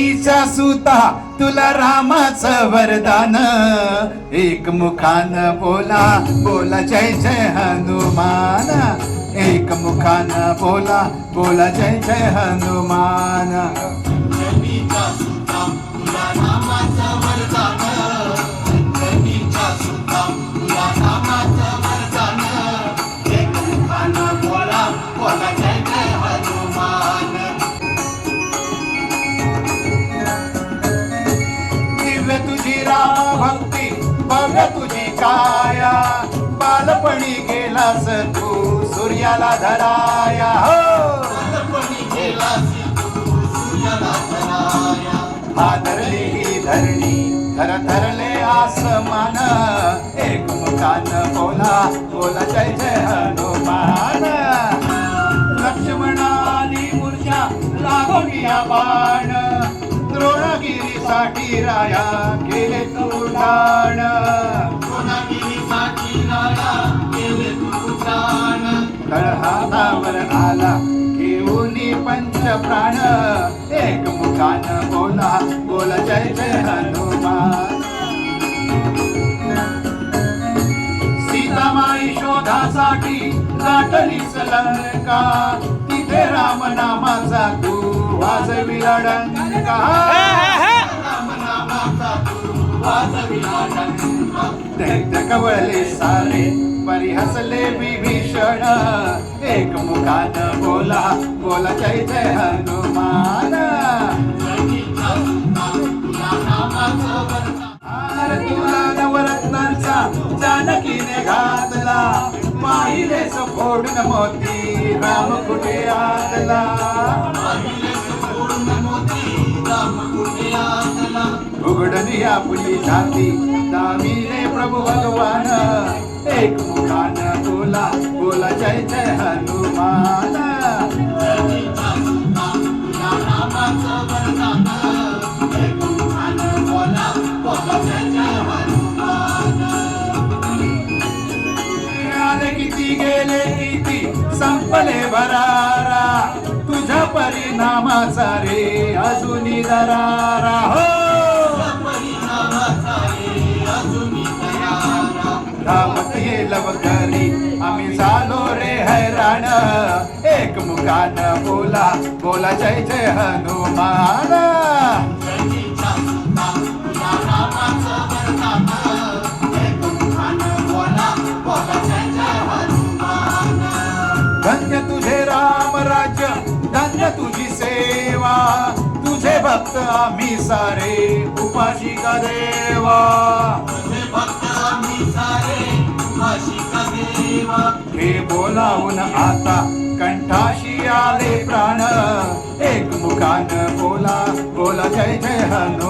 देवीचा सुता तुला रामाचं वरदान. एक मुखान बोला बोला जय जय हनुमान. एक मुखान बोला बोला जय जय हनुमान. काया. बालपणी गेलास तू सूर्याला धराया. हो. हादरली ही धरणी थर थरले आसमान. एक मुखान बोला बोला जय जय हनुमान. लक्ष्मणानी मूर्छा लागोनिया बाण द्रोणगिरीसाठी राया केले तू डाण प्राण एक मुखान बोला बोला जय जय हनुमान. सीतामाई शोधासाठी गाठलीस सलंका तिथे राम नामाचा तू वाजवी डंका कवळले सारे परिहसले विभीषण एक मुखात बोला बोला जय जय हनुमान. तुला नवरत्नांचा जानकीने घातला पाहिले फोडून मोती राम कुठे आदला? उघडली आपली छाती दामिले प्रभू भगवान एक मुखान बोला. बोला जय जय हनुमान. आले किती गेले किती? संपले भरारा. तुझ्या परिणामाचा रे अजूनी दरारा. हो! धावत ये आम्ही झालो रे हैराण. एक मुखान बोला बोला जय जय हनुमान. धन्य तुझे राम राज्य धन्य तुझी सेवा. तुझे भक्त आम्ही सारे उपाशी का देवा? भक्त हे बोलावून आता कंठाशी आले प्राण. एक मुखान बोला बोला जय जय हनुमान.